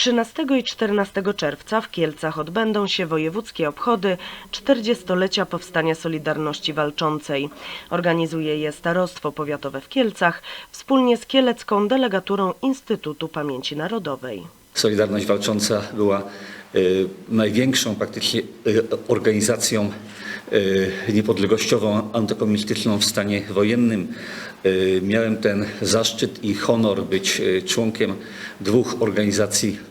13 i 14 czerwca w Kielcach odbędą się wojewódzkie obchody 40-lecia Powstania Solidarności Walczącej. Organizuje je Starostwo Powiatowe w Kielcach wspólnie z kielecką delegaturą Instytutu Pamięci Narodowej. Solidarność Walcząca była y, największą praktycznie y, organizacją y, niepodległościową, antykomunistyczną w stanie wojennym. Y, Miałem ten zaszczyt i honor być y, członkiem dwóch organizacji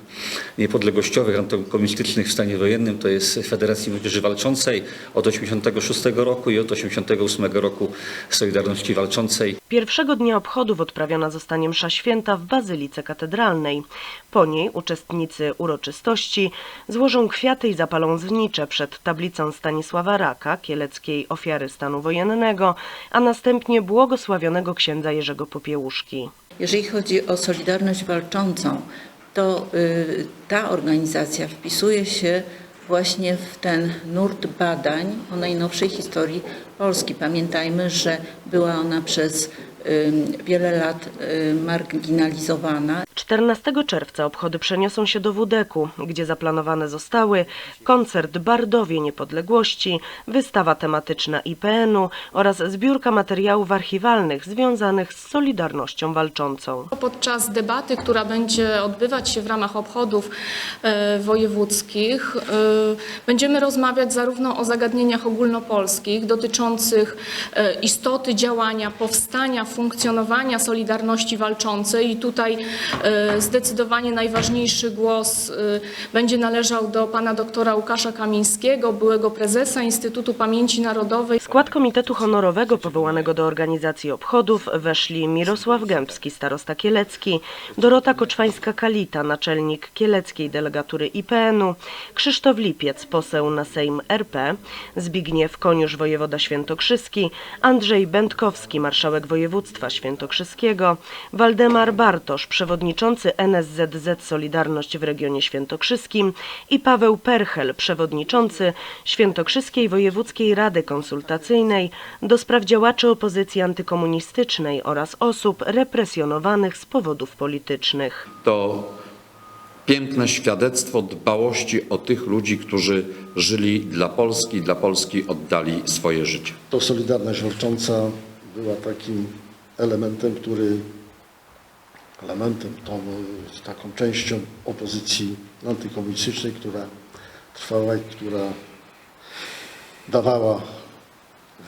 niepodległościowych, antykomunistycznych w stanie wojennym. To jest Federacji Młodzieży Walczącej od 1986 roku i od 1988 roku Solidarności Walczącej. Pierwszego dnia obchodów odprawiona zostanie msza święta w Bazylice Katedralnej. Po niej uczestnicy uroczystości złożą kwiaty i zapalą znicze przed tablicą Stanisława Raka, kieleckiej ofiary stanu wojennego, a następnie błogosławionego księdza Jerzego Popiełuszki. Jeżeli chodzi o Solidarność Walczącą, to y, ta organizacja wpisuje się właśnie w ten nurt badań o najnowszej historii Polski. Pamiętajmy, że była ona przez wiele lat y, marginalizowana. 14 czerwca obchody przeniosą się do Wudeku, gdzie zaplanowane zostały koncert Bardowie Niepodległości, wystawa tematyczna IPN-u oraz zbiórka materiałów archiwalnych związanych z Solidarnością Walczącą. Podczas debaty, która będzie odbywać się w ramach obchodów e, wojewódzkich, e, będziemy rozmawiać zarówno o zagadnieniach ogólnopolskich dotyczących e, istoty działania, powstania, funkcjonowania Solidarności Walczącej i tutaj e, zdecydowanie najważniejszy głos e, będzie należał do pana doktora Łukasza Kamińskiego, byłego prezesa Instytutu Pamięci Narodowej. W skład Komitetu Honorowego powołanego do organizacji obchodów weszli Mirosław Gębski, starosta kielecki, Dorota Koczwańska-Kalita, naczelnik kieleckiej delegatury IPN-u, Krzysztof Lipiec, poseł na Sejm RP, Zbigniew Koniusz, wojewoda świętokrzyski, Andrzej Będkowski, marszałek województwa świętokrzyskiego, Waldemar Bartosz, przewodniczący NSZZ Solidarność w regionie świętokrzyskim i Paweł Perchel, przewodniczący Świętokrzyskiej Wojewódzkiej Rady Konsultacyjnej do spraw działaczy opozycji antykomunistycznej oraz osób represjonowanych z powodów politycznych. to piękne świadectwo dbałości o tych ludzi, którzy żyli dla Polski dla Polski oddali swoje życie. To Solidarność Walcząca była takim elementem, który elementem, tą taką częścią opozycji antykomunistycznej, która trwała i która dawała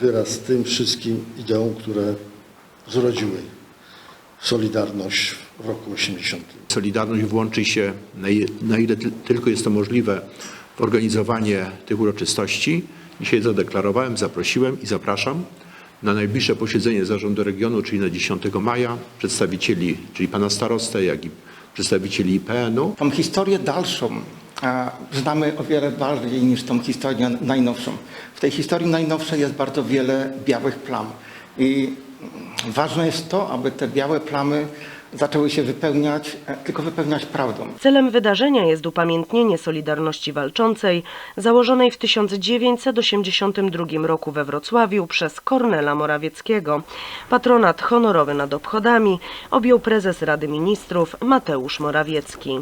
wyraz tym wszystkim ideom, które zrodziły Solidarność w roku 80. Solidarność włączy się, na ile, na ile ty- tylko jest to możliwe, w organizowanie tych uroczystości. Dzisiaj zadeklarowałem, zaprosiłem i zapraszam na najbliższe posiedzenie Zarządu Regionu, czyli na 10 maja, przedstawicieli, czyli pana starostę, jak i przedstawicieli IPN-u. Tą historię dalszą znamy o wiele bardziej niż tą historię najnowszą. W tej historii najnowszej jest bardzo wiele białych plam i ważne jest to, aby te białe plamy zaczęły się wypełniać, e, tylko wypełniać prawdą. Celem wydarzenia jest upamiętnienie Solidarności Walczącej, założonej w 1982 roku we Wrocławiu przez Kornela Morawieckiego. Patronat honorowy nad obchodami objął prezes Rady Ministrów Mateusz Morawiecki.